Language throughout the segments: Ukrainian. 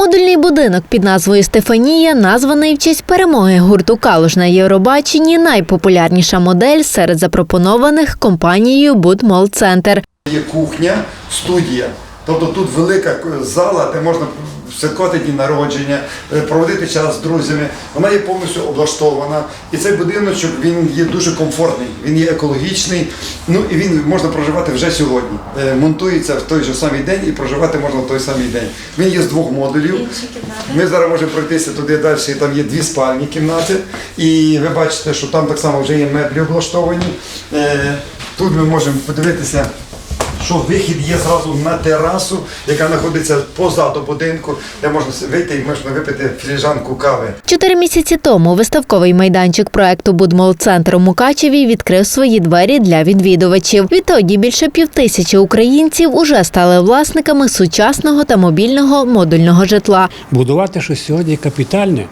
Модульний будинок під назвою Стефанія названий в честь перемоги гурту Калуш на Євробаченні. Найпопулярніша модель серед запропонованих компанією Будмол Центр. Є кухня, студія. Тобто тут велика зала, де можна святкувати дні народження, е, проводити час з друзями. Вона є повністю облаштована. І цей будиночок він є дуже комфортний, він є екологічний. Ну і він можна проживати вже сьогодні. Е, Монтується в той же самий день і проживати можна в той самий день. Він є з двох модулів. Ми зараз можемо пройтися туди далі. Там є дві спальні кімнати. І ви бачите, що там так само вже є меблі облаштовані. Е, Тут ми можемо подивитися що вихід є зразу на терасу, яка знаходиться позаду будинку, де можна вийти і можна випити філіжанку кави. Чотири місяці тому виставковий майданчик проекту Будмол Центр у Мукачеві відкрив свої двері для відвідувачів. Відтоді більше півтисячі українців уже стали власниками сучасного та мобільного модульного житла. Будувати щось сьогодні капітальне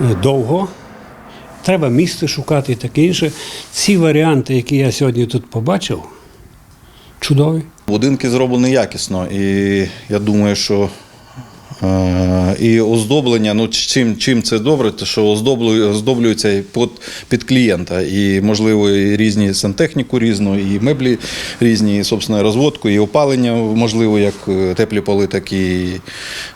е, довго. Треба місце шукати і таке інше. Ці варіанти, які я сьогодні тут побачив, чудові. Будинки зроблені якісно, і я думаю, що е, і оздоблення, ну чим, чим це добре, то що оздоблюється під, під клієнта. І, можливо, і різні сантехніку різну, і меблі різні, і собственно, розводку, і опалення, можливо, як е, теплі поли, так і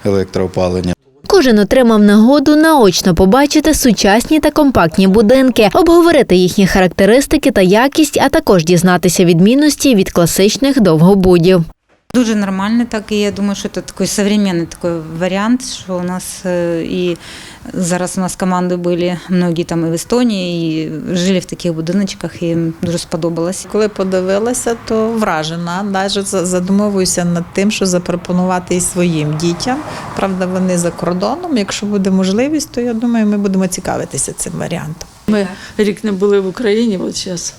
електроопалення. Кожен отримав нагоду наочно побачити сучасні та компактні будинки, обговорити їхні характеристики та якість, а також дізнатися відмінності від класичних довгобудів. Дуже нормально так, і я думаю, що це такий современний такий варіант, що у нас е, і зараз у нас команди були многі там і в Естонії, і жили в таких будиночках, і дуже сподобалось. Коли подивилася, то вражена. Навіть за- задумовуюся над тим, що запропонувати і своїм дітям. Правда, вони за кордоном. Якщо буде можливість, то я думаю, ми будемо цікавитися цим варіантом. Ми рік не були в Україні, от зараз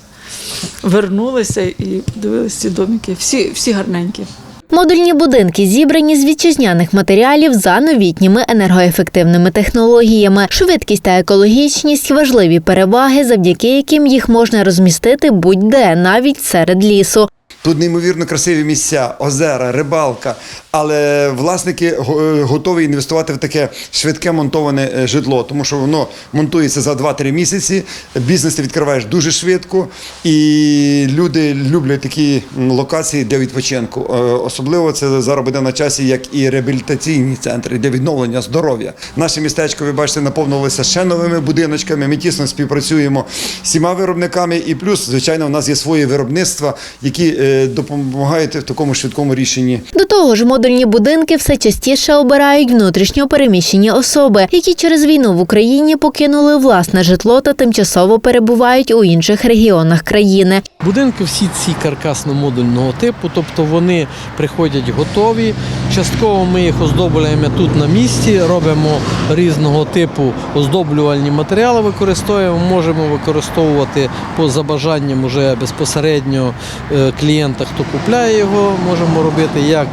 вернулися і подивилися ці домики. Всі, всі гарненькі. Модульні будинки зібрані з вітчизняних матеріалів за новітніми енергоефективними технологіями. Швидкість та екологічність важливі переваги, завдяки яким їх можна розмістити будь-де, навіть серед лісу. Тут неймовірно красиві місця, озера, рибалка. Але власники готові інвестувати в таке швидке монтоване е, житло, тому що воно монтується за 2-3 місяці. Бізнес ти відкриваєш дуже швидко, і люди люблять такі локації для відпочинку. Е, Особливо це зараз буде на часі, як і реабілітаційні центри для відновлення здоров'я. Наше містечко, ви бачите, наповнилося ще новими будиночками. Ми тісно співпрацюємо з всіма виробниками. І плюс, звичайно, у нас є свої виробництва, які е, допомагають в такому швидкому рішенні. До того ж, модульні будинки все частіше обирають внутрішньо переміщені особи, які через війну в Україні покинули власне житло та тимчасово перебувають у інших регіонах країни. Будинки всі ці каркасно-модульного типу, тобто вони приходять готові. Частково ми їх оздоблюємо тут на місці, робимо різного типу оздоблювальні матеріали, використовуємо, можемо використовувати по за бажанням уже безпосередньо е, клієнта, хто купляє його. Можемо робити як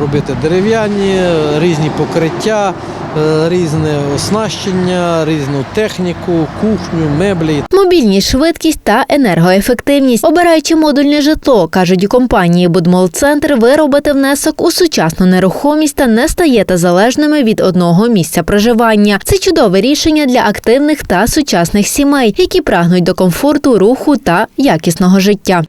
робити дерев'яні, різні покриття, е, різне оснащення, різну техніку, кухню, меблі Мобільність, швидкість та енергоефективність. Обираючи модульне житло, кажуть у компанії Будмол Центр, ви робите внесок у сучасну нерухомість та не стаєте залежними від одного місця проживання. Це чудове рішення для активних та сучасних сімей, які прагнуть до комфорту, руху та якісного життя.